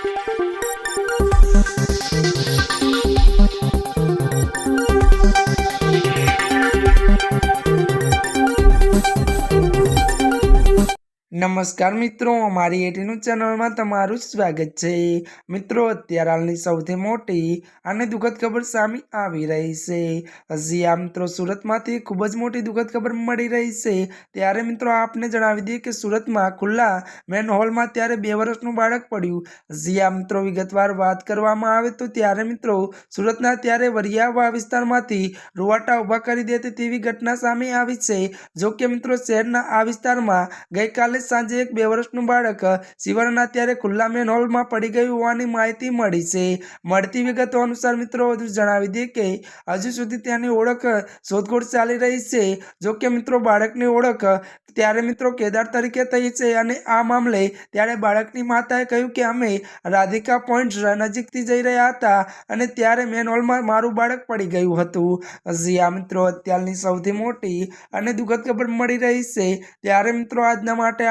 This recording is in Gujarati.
Thank you. નમસ્કાર મિત્રો, અમારી એટીનું ચેનલમાં તમારું સ્વાગત છે. મિત્રો, અત્યારે હાલની સૌથી મોટી અને દુઃખદ ખબર સામે આવી રહી છે. હજી આ મિત્રો સુરતમાંથી ખૂબ જ મોટી દુઃખદ ખબર મળી રહી છે. ત્યારે મિત્રો, આપને જણાવી દઈએ કે સુરતમાં ખુલ્લા મેન હોલમાં ત્યારે બે વર્ષનું બાળક પડ્યું. હજી આ મિત્રો વિગતવાર વાત કરવામાં આવે તો ત્યારે મિત્રો, સુરતના ત્યારે વરિયાવા વિસ્તારમાંથી રૂવાટા ઊભા કરી દેતી તેવી ઘટના સામે આવી છે. જો કે મિત્રો, શહેરના આ વિસ્તારમાં ગઈકાલે સાંજે એક બે વર્ષનું બાળક શિવરના ત્યારે ખુલ્લા મેન હોલમાં પડી ગયું હોવાની માહિતી મળી છે. મળતી વિગતો અનુસાર મિત્રો, વધુ જણાવી દઈએ કે, હજુ સુધી ત્યાંની ઓળખ શોધખોળ ચાલી રહી છે. જોકે મિત્રો, બાળકની ઓળખ ત્યારે મિત્રો કેદાર તરીકે થઈ છે અને આ મામલે ત્યારે બાળકની માતાએ કહ્યું કે અમે રાધિકા પોઈન્ટ નજીકથી જઈ રહ્યા હતા અને ત્યારે મેન હોલમાં મારું બાળક પડી ગયું હતું. હજી આ મિત્રો, અત્યારની સૌથી મોટી અને દુઃખદ ખબર મળી રહી છે. ત્યારે મિત્રો, આજના માટે